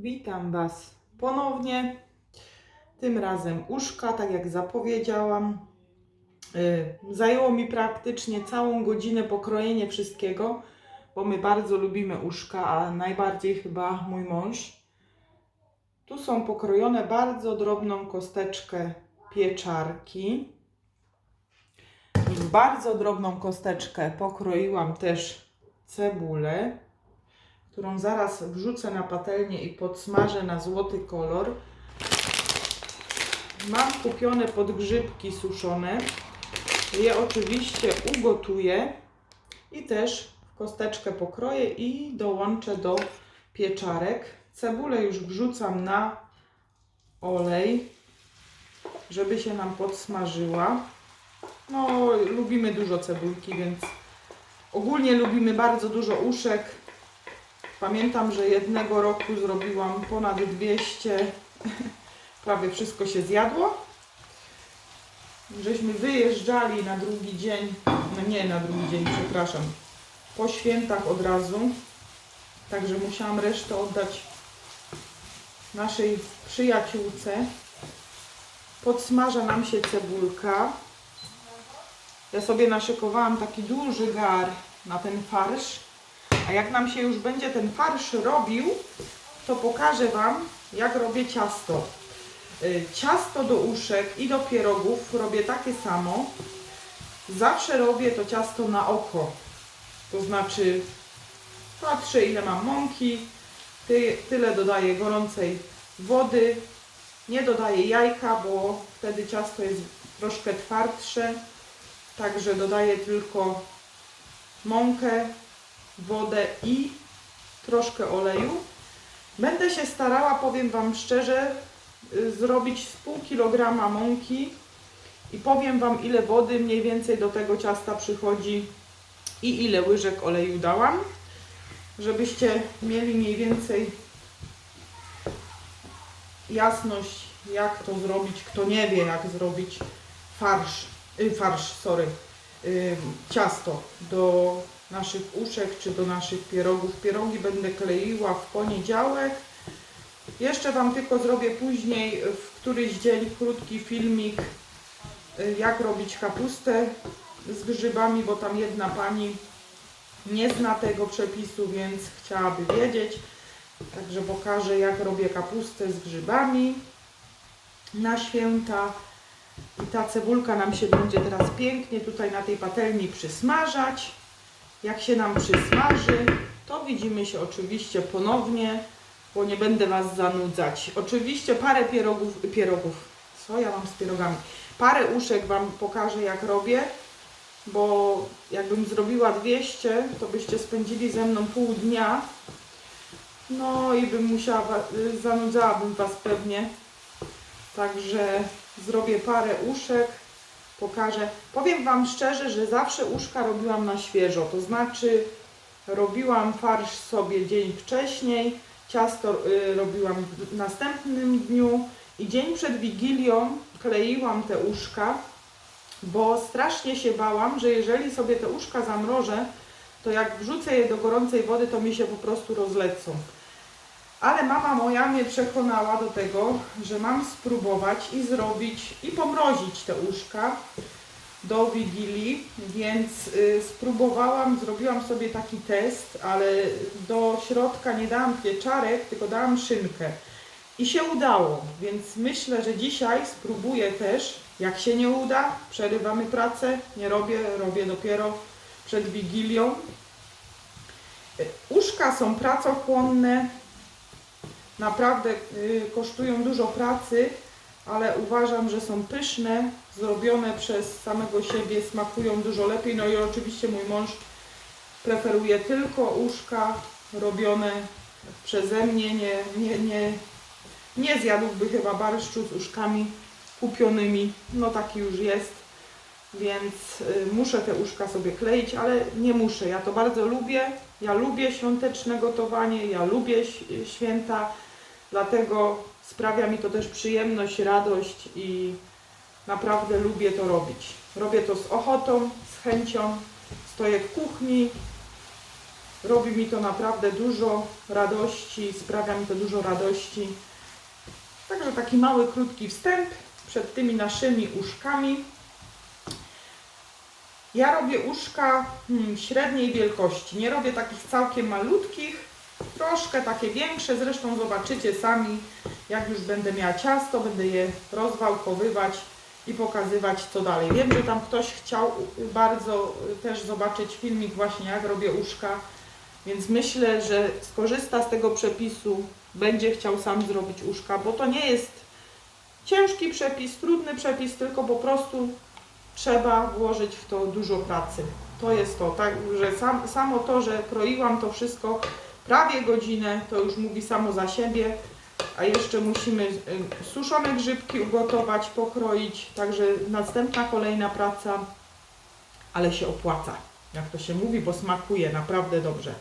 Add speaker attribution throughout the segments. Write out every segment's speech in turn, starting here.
Speaker 1: Witam Was ponownie. Tym razem uszka, tak jak zapowiedziałam. Y, Zajęło mi praktycznie całą godzinę pokrojenie wszystkiego, bo my bardzo lubimy uszka, a najbardziej chyba mój mąż. Tu są pokrojone bardzo drobną kosteczkę pieczarki. W bardzo drobną kosteczkę pokroiłam też cebulę którą zaraz wrzucę na patelnię i podsmażę na złoty kolor. Mam kupione podgrzybki suszone. Je oczywiście ugotuję i też w kosteczkę pokroję i dołączę do pieczarek. Cebulę już wrzucam na olej, żeby się nam podsmażyła. No, lubimy dużo cebulki, więc ogólnie lubimy bardzo dużo uszek. Pamiętam, że jednego roku zrobiłam ponad 200, prawie wszystko się zjadło. Żeśmy wyjeżdżali na drugi dzień, no nie na drugi dzień, przepraszam, po świętach od razu. Także musiałam resztę oddać naszej przyjaciółce. Podsmaża nam się cebulka. Ja sobie naszykowałam taki duży gar na ten farsz. A jak nam się już będzie ten farsz robił, to pokażę Wam, jak robię ciasto. Y, Ciasto do uszek i do pierogów robię takie samo. Zawsze robię to ciasto na oko. To znaczy, patrzę ile mam mąki, ty, tyle dodaję gorącej wody. Nie dodaję jajka, bo wtedy ciasto jest troszkę twardsze. Także dodaję tylko mąkę, wodę i troszkę oleju. Będę się starała, powiem Wam szczerze, y, zrobić z pół kilograma mąki i powiem Wam ile wody mniej więcej do tego ciasta przychodzi i ile łyżek oleju dałam, żebyście mieli mniej więcej jasność jak to zrobić, kto nie wie jak zrobić farsz, y, farsz, sorry, y, ciasto do naszych uszek czy do naszych pierogów. Pierogi będę kleiła w poniedziałek. Jeszcze Wam tylko zrobię później w któryś dzień krótki filmik y, jak robić kapustę z grzybami, bo tam jedna pani nie zna tego przepisu, więc chciałaby wiedzieć. Także pokażę jak robię kapustę z grzybami na święta. I ta cebulka nam się będzie teraz pięknie tutaj na tej patelni przysmażać. Jak się nam przysmaży, to widzimy się oczywiście ponownie, bo nie będę Was zanudzać. Oczywiście parę pierogów, pierogów, co ja mam z pierogami? Parę uszek Wam pokażę jak robię, bo jakbym zrobiła 200, to byście spędzili ze mną pół dnia. No i bym musiała, zanudzałabym Was pewnie. Także zrobię parę uszek pokażę. Powiem Wam szczerze, że zawsze uszka robiłam na świeżo, to znaczy robiłam farsz sobie dzień wcześniej, ciasto y, robiłam w następnym dniu i dzień przed Wigilią kleiłam te uszka, bo strasznie się bałam, że jeżeli sobie te uszka zamrożę, to jak wrzucę je do gorącej wody, to mi się po prostu rozlecą. Ale mama moja mnie przekonała do tego, że mam spróbować i zrobić i pomrozić te uszka do Wigilii, więc y, spróbowałam, zrobiłam sobie taki test, ale do środka nie dałam pieczarek, tylko dałam szynkę. I się udało, więc myślę, że dzisiaj spróbuję też. Jak się nie uda, przerywamy pracę, nie robię, robię dopiero przed Wigilią. Y, Uszka są pracochłonne, naprawdę y, kosztują dużo pracy, ale uważam, że są pyszne, zrobione przez samego siebie, smakują dużo lepiej. No i oczywiście mój mąż preferuje tylko uszka robione przeze mnie, nie, nie, nie, nie zjadłby chyba barszczu z uszkami kupionymi, no taki już jest, więc y, muszę te uszka sobie kleić, ale nie muszę, ja to bardzo lubię, ja lubię świąteczne gotowanie, ja lubię święta, dlatego sprawia mi to też przyjemność, radość i naprawdę lubię to robić. Robię to z ochotą, z chęcią, stoję w kuchni, Robi mi to naprawdę dużo radości, sprawia mi to dużo radości. Także taki mały, krótki wstęp przed tymi naszymi uszkami. Ja robię uszka hmm, średniej wielkości. Nie robię takich całkiem malutkich, troszkę takie większe. Zresztą zobaczycie sami, jak już będę miała ciasto, będę je rozwałkowywać i pokazywać co dalej. Wiem, że tam ktoś chciał bardzo też zobaczyć filmik właśnie jak robię uszka, więc myślę, że skorzysta z tego przepisu, będzie chciał sam zrobić uszka, bo to nie jest ciężki przepis, trudny przepis, tylko po prostu trzeba włożyć w to dużo pracy. To jest to, tak, że sam, samo to, że kroiłam to wszystko prawie godzinę, to już mówi samo za siebie, a jeszcze musimy y, suszone grzybki ugotować, pokroić, także następna kolejna praca, ale się opłaca, jak to się mówi, bo smakuje naprawdę dobrze.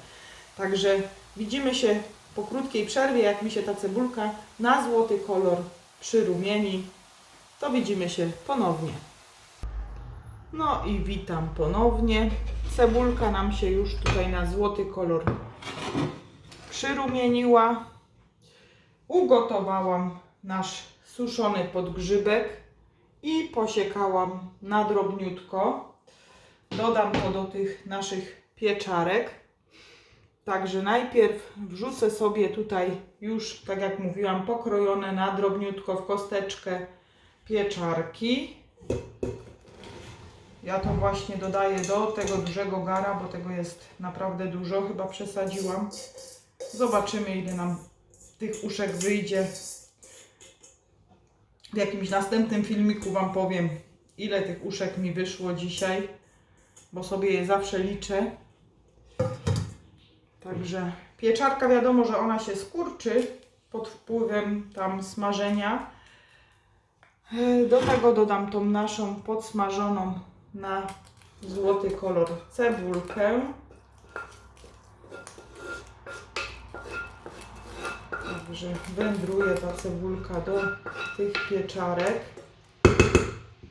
Speaker 1: Także widzimy się po krótkiej przerwie, jak mi się ta cebulka na złoty kolor przyrumieni, to widzimy się ponownie. No i witam ponownie. Cebulka nam się już tutaj na złoty kolor przyrumieniła. Ugotowałam nasz suszony podgrzybek i posiekałam na drobniutko. Dodam to do tych naszych pieczarek. Także najpierw wrzucę sobie tutaj już, tak jak mówiłam, pokrojone na drobniutko w kosteczkę pieczarki. Ja to właśnie dodaję do tego dużego gara, bo tego jest naprawdę dużo, chyba przesadziłam. Zobaczymy ile nam tych uszek wyjdzie. W jakimś następnym filmiku Wam powiem, ile tych uszek mi wyszło dzisiaj, bo sobie je zawsze liczę. Także pieczarka wiadomo, że ona się skurczy pod wpływem tam smażenia. Do tego dodam tą naszą podsmażoną na złoty kolor cebulkę. Także wędruje ta cebulka do tych pieczarek.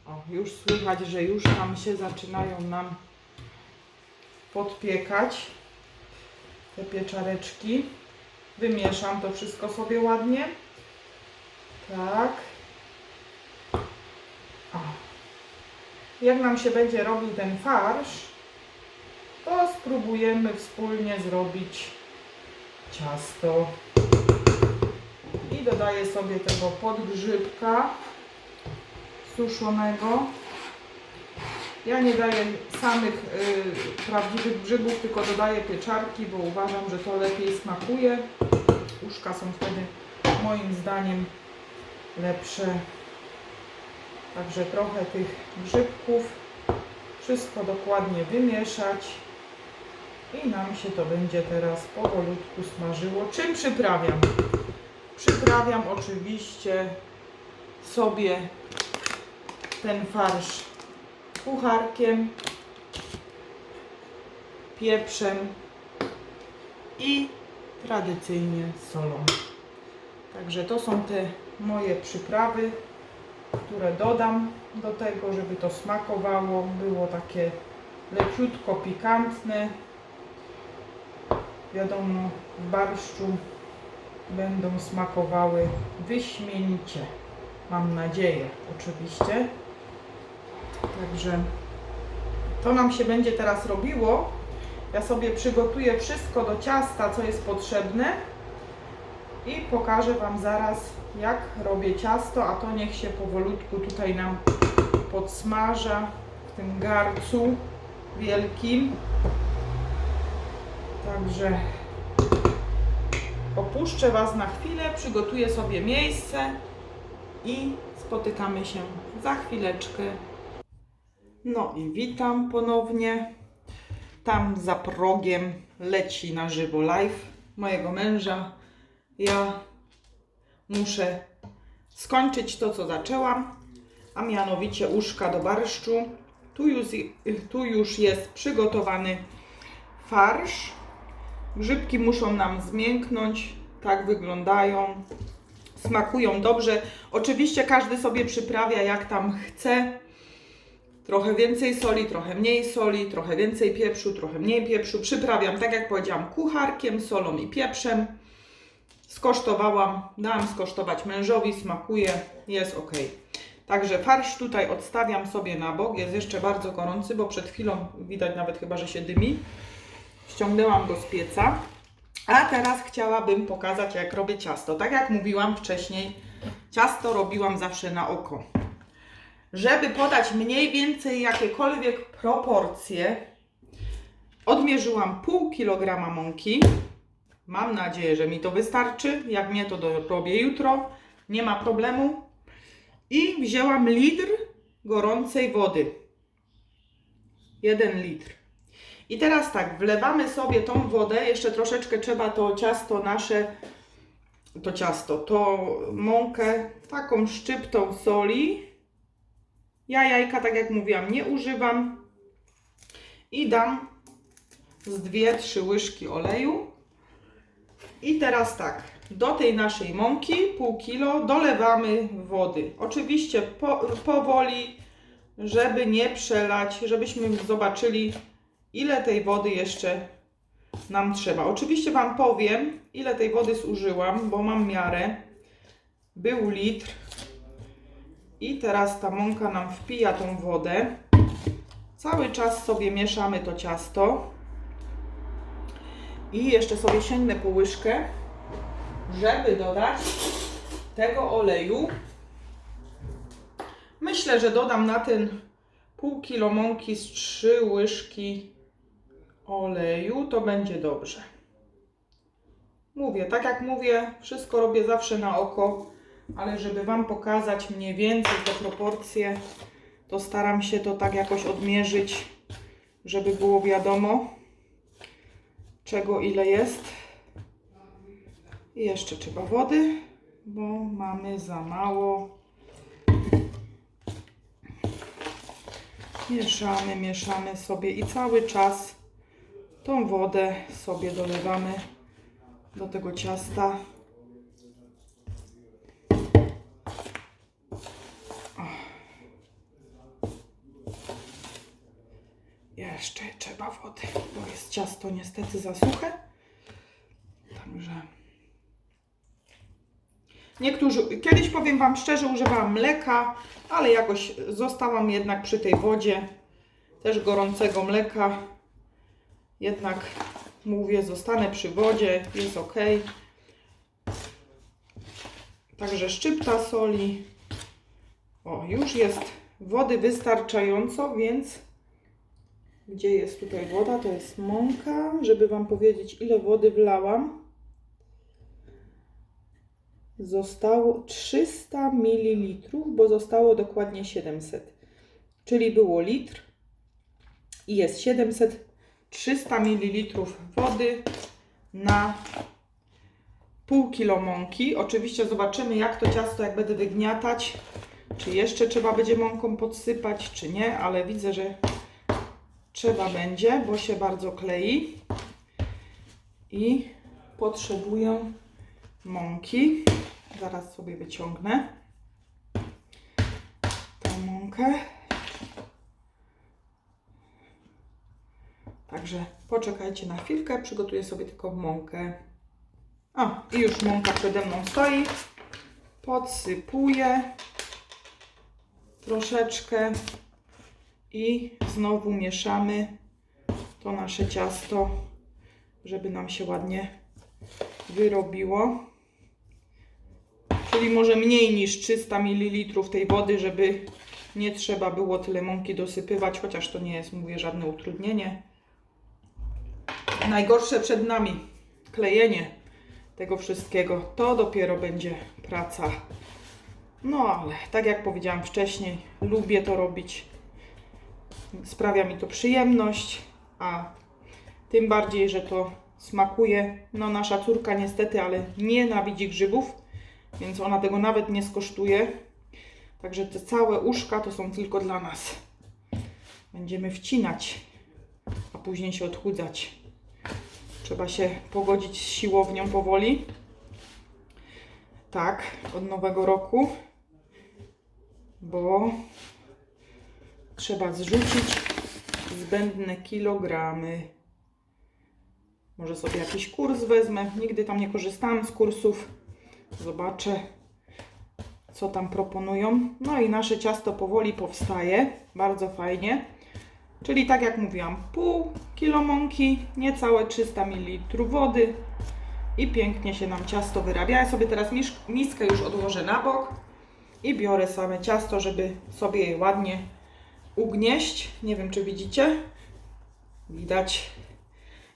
Speaker 1: O, już słychać, że już tam się zaczynają nam podpiekać te pieczareczki. Wymieszam to wszystko sobie ładnie. Tak. O. Jak nam się będzie robił ten farsz, to spróbujemy wspólnie zrobić ciasto. Dodaję sobie tego podgrzybka suszonego. Ja nie daję samych y, prawdziwych grzybów, tylko dodaję pieczarki, bo uważam, że to lepiej smakuje. Uszka są wtedy moim zdaniem lepsze. Także trochę tych grzybków. Wszystko dokładnie wymieszać. I nam się to będzie teraz powolutku smażyło. Czym przyprawiam? Przyprawiam oczywiście sobie ten farsz kucharkiem, pieprzem i tradycyjnie solą. Także to są te moje przyprawy, które dodam do tego, żeby to smakowało, było takie leciutko pikantne. Wiadomo, w barszczu będą smakowały wyśmienicie. Mam nadzieję, oczywiście. Także to nam się będzie teraz robiło. Ja sobie przygotuję wszystko do ciasta, co jest potrzebne i pokażę Wam zaraz, jak robię ciasto, a to niech się powolutku tutaj nam podsmaża w tym garcu wielkim. Także opuszczę Was na chwilę, przygotuję sobie miejsce i spotykamy się za chwileczkę. No i witam ponownie. Tam za progiem leci na żywo live mojego męża. Ja muszę skończyć to, co zaczęłam, a mianowicie uszka do barszczu. Tu już, tu już jest przygotowany farsz. Grzybki muszą nam zmięknąć. Tak wyglądają. Smakują dobrze. Oczywiście każdy sobie przyprawia jak tam chce. Trochę więcej soli, trochę mniej soli, trochę więcej pieprzu, trochę mniej pieprzu. Przyprawiam, tak jak powiedziałam, kucharkiem, solą i pieprzem. Skosztowałam, dałam skosztować mężowi, smakuje, jest ok. Także farsz tutaj odstawiam sobie na bok, jest jeszcze bardzo gorący, bo przed chwilą widać nawet chyba, że się dymi. Ściągnęłam go z pieca. A teraz chciałabym pokazać, jak robię ciasto. Tak jak mówiłam wcześniej, ciasto robiłam zawsze na oko. Żeby podać mniej więcej jakiekolwiek proporcje, odmierzyłam pół kilograma mąki. Mam nadzieję, że mi to wystarczy. Jak nie, to do- robię jutro. Nie ma problemu. I wzięłam litr gorącej wody. Jeden litr. I teraz tak, wlewamy sobie tą wodę. Jeszcze troszeczkę trzeba to ciasto nasze, to ciasto, to mąkę taką szczyptą soli. Ja jajka, tak jak mówiłam, nie używam. I dam z dwie, trzy łyżki oleju. I teraz tak, do tej naszej mąki, pół kilo, dolewamy wody. Oczywiście po, powoli, żeby nie przelać, żebyśmy zobaczyli, ile tej wody jeszcze nam trzeba. Oczywiście Wam powiem, ile tej wody zużyłam, bo mam miarę. Był litr. I teraz ta mąka nam wpija tą wodę. Cały czas sobie mieszamy to ciasto. I jeszcze sobie sięgnę po łyżkę, żeby dodać tego oleju. Myślę, że dodam na ten pół kilo mąki z trzy łyżki oleju, to będzie dobrze. Mówię, tak jak mówię, wszystko robię zawsze na oko, ale żeby Wam pokazać mniej więcej te proporcje, to staram się to tak jakoś odmierzyć, żeby było wiadomo, czego ile jest. I jeszcze trzeba wody, bo mamy za mało. Mieszamy, mieszamy sobie i cały czas tą wodę sobie dolewamy do tego ciasta. Jeszcze trzeba wody, bo jest ciasto niestety za suche. Także. Niektórzy, kiedyś powiem Wam szczerze, używałam mleka, ale jakoś zostałam jednak przy tej wodzie, też gorącego mleka. Jednak mówię, zostanę przy wodzie, jest ok. Także szczypta soli. O, już jest wody wystarczająco, więc gdzie jest tutaj woda? To jest mąka, żeby Wam powiedzieć, ile wody wlałam. Zostało 300 ml, bo zostało dokładnie 700. Czyli było litr i jest 700, 300 ml wody na pół kilo mąki. Oczywiście zobaczymy, jak to ciasto, jak będę wygniatać, czy jeszcze trzeba będzie mąką podsypać, czy nie, ale widzę, że trzeba będzie, bo się bardzo klei. I potrzebuję mąki. Zaraz sobie wyciągnę tą mąkę. Także poczekajcie na chwilkę, przygotuję sobie tylko mąkę. O, i już mąka przede mną stoi. Podsypuję troszeczkę i znowu mieszamy to nasze ciasto, żeby nam się ładnie wyrobiło. Czyli może mniej niż 300 ml tej wody, żeby nie trzeba było tyle mąki dosypywać, chociaż to nie jest, mówię, żadne utrudnienie. Najgorsze przed nami klejenie tego wszystkiego. To dopiero będzie praca. No ale tak jak powiedziałam wcześniej, lubię to robić. Sprawia mi to przyjemność, a tym bardziej, że to smakuje. No nasza córka niestety, ale nienawidzi grzybów, więc ona tego nawet nie skosztuje. Także te całe uszka to są tylko dla nas. Będziemy wcinać, a później się odchudzać. Trzeba się pogodzić z siłownią powoli. Tak, od nowego roku. Bo trzeba zrzucić zbędne kilogramy. Może sobie jakiś kurs wezmę. Nigdy tam nie korzystałam z kursów. Zobaczę, co tam proponują. No i nasze ciasto powoli powstaje. Bardzo fajnie. Czyli tak jak mówiłam, pół kilo mąki, niecałe 300 ml wody i pięknie się nam ciasto wyrabia. Ja sobie teraz miskę już odłożę na bok i biorę same ciasto, żeby sobie je ładnie ugnieść. Nie wiem, czy widzicie. Widać.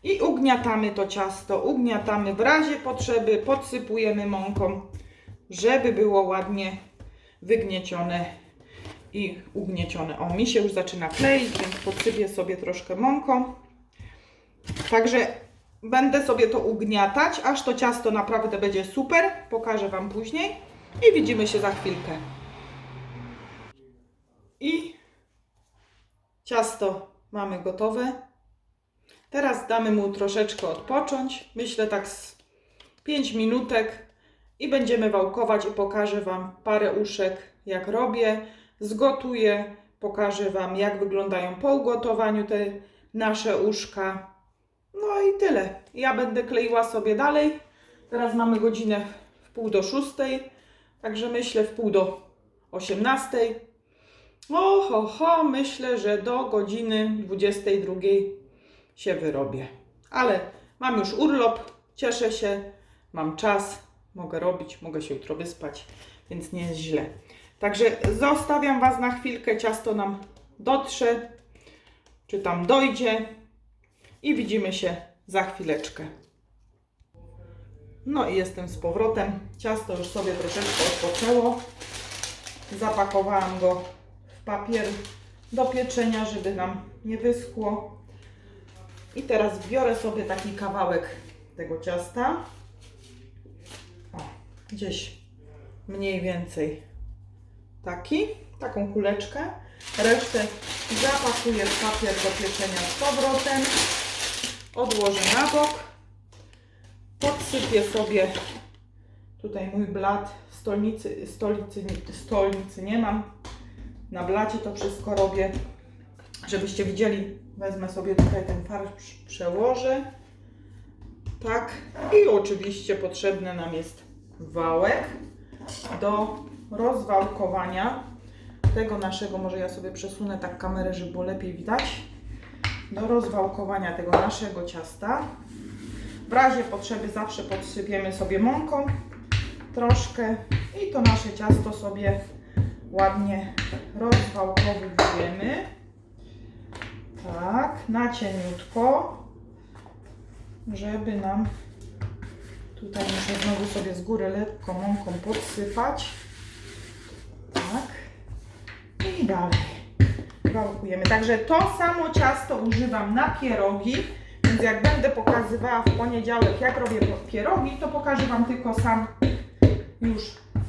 Speaker 1: I ugniatamy to ciasto, ugniatamy w razie potrzeby, podsypujemy mąką, żeby było ładnie wygniecione i ugniecione. O, mi się już zaczyna kleić, więc podsypię sobie troszkę mąką. Także będę sobie to ugniatać, aż to ciasto naprawdę będzie super. Pokażę Wam później i widzimy się za chwilkę. I ciasto mamy gotowe. Teraz damy mu troszeczkę odpocząć. Myślę tak z 5 minutek i będziemy wałkować i pokażę Wam parę uszek, jak robię. Zgotuję, pokażę Wam, jak wyglądają po ugotowaniu te nasze uszka. No i tyle. Ja będę kleiła sobie dalej. Teraz mamy godzinę w pół do szóstej, także myślę w pół do osiemnastej. O, ho, ho, myślę, że do godziny 22 się wyrobię. Ale mam już urlop, cieszę się, mam czas, mogę robić, mogę się jutro wyspać, więc nie jest źle. Także zostawiam Was na chwilkę, ciasto nam dotrze, czy tam dojdzie i widzimy się za chwileczkę. No i jestem z powrotem. Ciasto już sobie troszeczkę odpoczęło. Zapakowałam go w papier do pieczenia, żeby nam nie wyschło. I teraz biorę sobie taki kawałek tego ciasta. O, gdzieś mniej więcej taki, taką kuleczkę. Resztę zapakuję w papier do pieczenia z powrotem. Odłożę na bok. Podsypię sobie tutaj mój blat stolnicy, stolicy, stolnicy nie mam. Na blacie to wszystko robię. Żebyście widzieli, wezmę sobie tutaj ten farsz, przełożę. Tak. I oczywiście potrzebny nam jest wałek do rozwałkowania tego naszego, może ja sobie przesunę tak kamerę, żeby było lepiej widać, do rozwałkowania tego naszego ciasta. W razie potrzeby zawsze podsypiemy sobie mąką troszkę i to nasze ciasto sobie ładnie rozwałkowujemy. Tak, na cieniutko, żeby nam tutaj muszę znowu sobie z góry lekko mąką podsypać. Tak. I dalej wałkujemy. Także to samo ciasto używam na pierogi, więc jak będę pokazywała w poniedziałek, jak robię pierogi, to pokażę Wam tylko sam już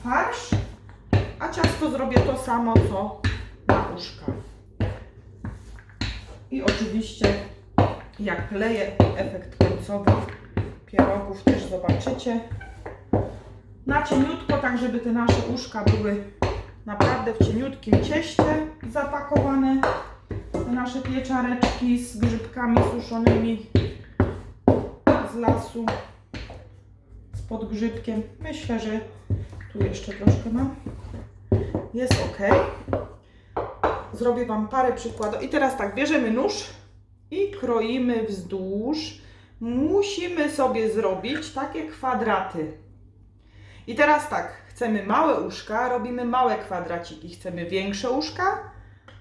Speaker 1: farsz, a ciasto zrobię to samo, co na uszka. I oczywiście jak kleję efekt końcowy pierogów też zobaczycie. Na cieniutko, tak żeby te nasze uszka były naprawdę w cieniutkim cieście zapakowane. Nasze pieczareczki z grzybkami suszonymi z lasu, z podgrzybkiem. Myślę, że tu jeszcze troszkę mam. Jest ok. Zrobię Wam parę przykładów. I teraz tak, bierzemy nóż i kroimy wzdłuż. Musimy sobie zrobić takie kwadraty. I teraz tak, chcemy małe uszka, robimy małe kwadraciki. Chcemy większe uszka,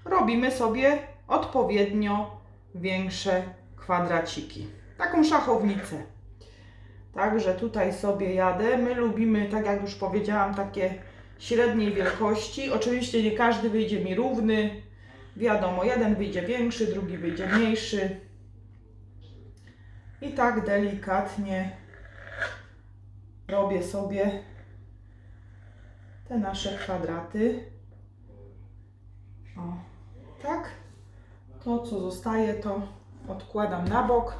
Speaker 1: robimy sobie odpowiednio większe kwadraciki. Taką szachownicę. Także tutaj sobie jadę. My lubimy, tak jak już powiedziałam, takie średniej wielkości. Oczywiście nie każdy wyjdzie mi równy. Wiadomo, jeden wyjdzie większy, drugi wyjdzie mniejszy. I tak delikatnie robię sobie te nasze kwadraty. O, tak. To, co zostaje, to odkładam na bok,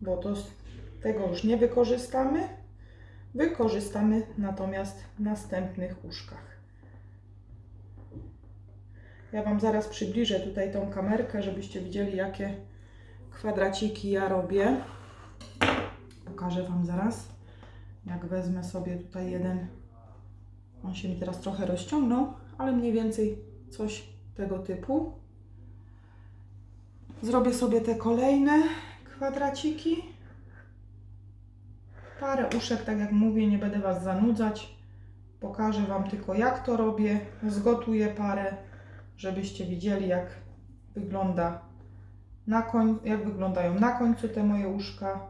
Speaker 1: bo to tego już nie wykorzystamy. Wykorzystamy natomiast w następnych uszkach. Ja Wam zaraz przybliżę tutaj tą kamerkę, żebyście widzieli, jakie kwadraciki ja robię. Pokażę Wam zaraz, jak wezmę sobie tutaj jeden. On się mi teraz trochę rozciągnął, ale mniej więcej coś tego typu. Zrobię sobie te kolejne kwadraciki. Parę uszek, tak jak mówię, nie będę Was zanudzać. Pokażę Wam tylko jak to robię. Zgotuję parę, żebyście widzieli jak wygląda na koń, jak wyglądają na końcu te moje uszka.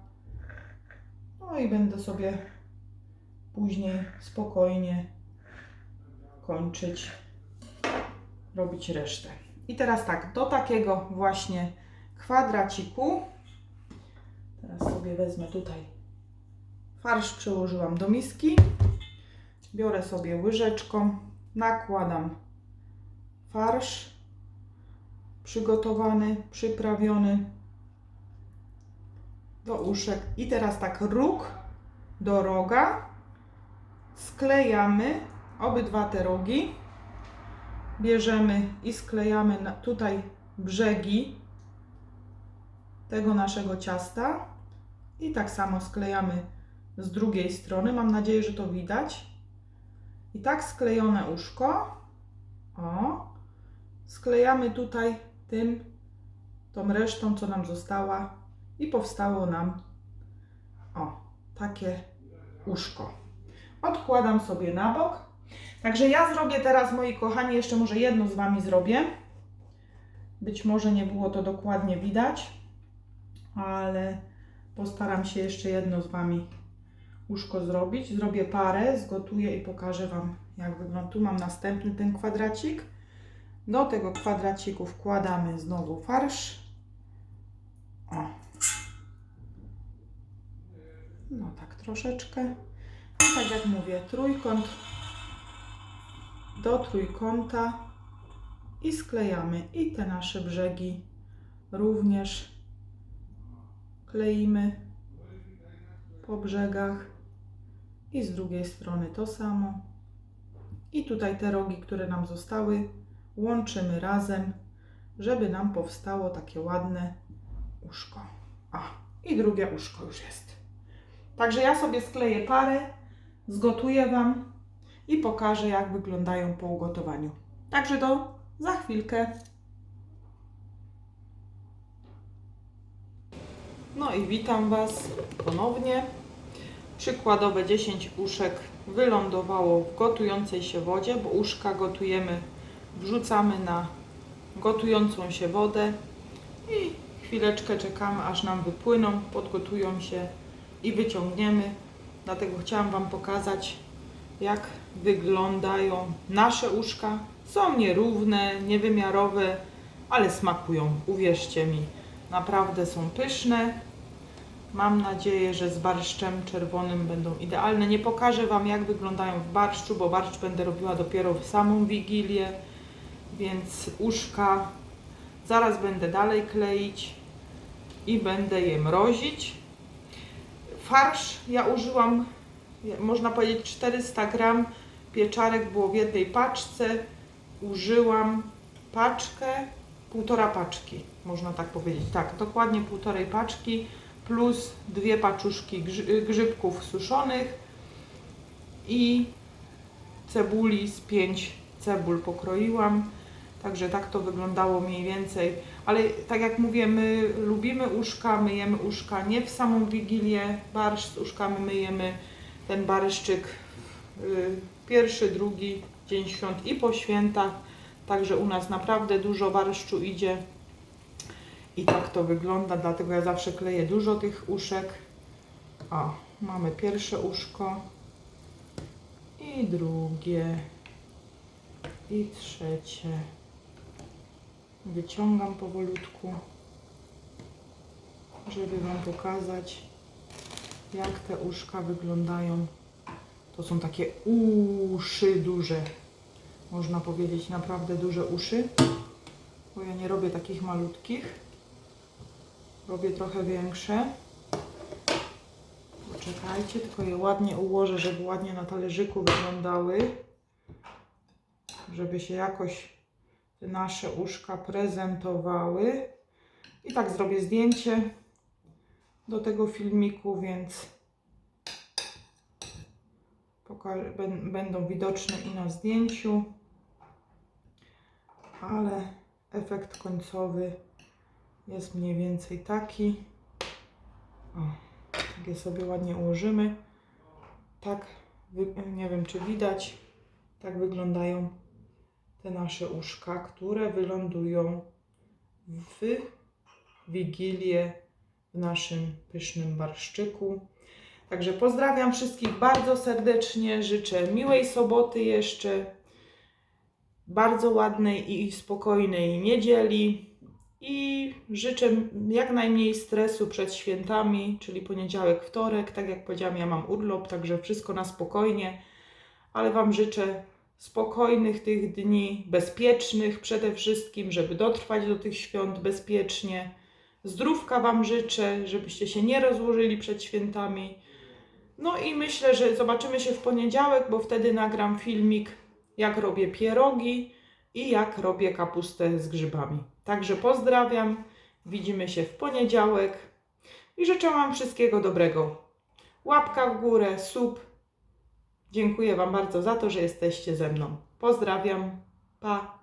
Speaker 1: No i będę sobie później spokojnie kończyć, robić resztę. I teraz tak, do takiego właśnie kwadraciku, teraz sobie wezmę tutaj. Farsz, przełożyłam do miski, biorę sobie łyżeczką, nakładam farsz. Przygotowany, przyprawiony do uszek. I teraz tak róg do roga. Sklejamy obydwa te rogi bierzemy i sklejamy tutaj brzegi tego naszego ciasta i tak samo sklejamy z drugiej strony. Mam nadzieję, że to widać. I tak sklejone uszko. O. Sklejamy tutaj tym, tą resztą, co nam została i powstało nam o, takie uszko. Odkładam sobie na bok. Także ja zrobię teraz, moi kochani, jeszcze może jedno z Wami zrobię. Być może nie było to dokładnie widać, ale postaram się jeszcze jedno z Wami uszko zrobić. Zrobię parę, zgotuję i pokażę Wam, jak wygląda. Tu mam następny ten kwadracik. Do tego kwadraciku wkładamy znowu farsz. O. No tak troszeczkę. I tak jak mówię, trójkąt do trójkąta i sklejamy. I te nasze brzegi również kleimy po brzegach. I z drugiej strony to samo. I tutaj te rogi, które nam zostały, łączymy razem, żeby nam powstało takie ładne uszko. A, i drugie uszko już jest. Także ja sobie skleję parę, zgotuję Wam i pokażę, jak wyglądają po ugotowaniu. Także do za chwilkę. No i witam Was ponownie. Przykładowe 10 uszek wylądowało w gotującej się wodzie, bo uszka gotujemy, wrzucamy na gotującą się wodę i chwileczkę czekamy, aż nam wypłyną, podgotują się i wyciągniemy. Dlatego chciałam Wam pokazać, jak wyglądają nasze uszka. Są nierówne, niewymiarowe, ale smakują, uwierzcie mi. Naprawdę są pyszne. Mam nadzieję, że z barszczem czerwonym będą idealne. Nie pokażę Wam, jak wyglądają w barszczu, bo barszcz będę robiła dopiero w samą Wigilię, więc uszka zaraz będę dalej kleić i będę je mrozić. Farsz ja użyłam, można powiedzieć 400 gram pieczarek było w jednej paczce. Użyłam paczkę, półtora paczki, można tak powiedzieć. Tak, dokładnie półtorej paczki plus dwie paczuszki grzy- grzybków suszonych i cebuli z pięć cebul pokroiłam. Także tak to wyglądało mniej więcej. Ale tak jak mówię, my lubimy uszka, myjemy uszka nie w samą Wigilię. Barszcz z uszkami myjemy ten barszczyk y, pierwszy, drugi dzień świąt i po świętach. Także u nas naprawdę dużo barszczu idzie. I tak to wygląda, dlatego ja zawsze kleję dużo tych uszek. O, mamy pierwsze uszko i drugie i trzecie. Wyciągam powolutku, żeby Wam pokazać, jak te uszka wyglądają. To są takie uszy duże. Można powiedzieć naprawdę duże uszy, bo ja nie robię takich malutkich. Robię trochę większe. Poczekajcie, tylko je ładnie ułożę, żeby ładnie na talerzyku wyglądały. Żeby się jakoś nasze uszka prezentowały. I tak zrobię zdjęcie do tego filmiku, więc będą widoczne i na zdjęciu, ale efekt końcowy jest mniej więcej taki. O, tak je sobie ładnie ułożymy. Tak, nie wiem czy widać, tak wyglądają te nasze uszka, które wylądują w Wigilię w naszym pysznym barszczyku. Także pozdrawiam wszystkich bardzo serdecznie, życzę miłej soboty jeszcze, bardzo ładnej i spokojnej niedzieli i życzę jak najmniej stresu przed świętami, czyli poniedziałek, wtorek. Tak jak powiedziałam, ja mam urlop, także wszystko na spokojnie, ale Wam życzę spokojnych tych dni, bezpiecznych przede wszystkim, żeby dotrwać do tych świąt bezpiecznie. Zdrówka Wam życzę, żebyście się nie rozłożyli przed świętami. No i myślę, że zobaczymy się w poniedziałek, bo wtedy nagram filmik, jak robię pierogi i jak robię kapustę z grzybami. Także pozdrawiam, widzimy się w poniedziałek i życzę Wam wszystkiego dobrego. Łapka w górę, sub. Dziękuję Wam bardzo za to, że jesteście ze mną. Pozdrawiam. Pa.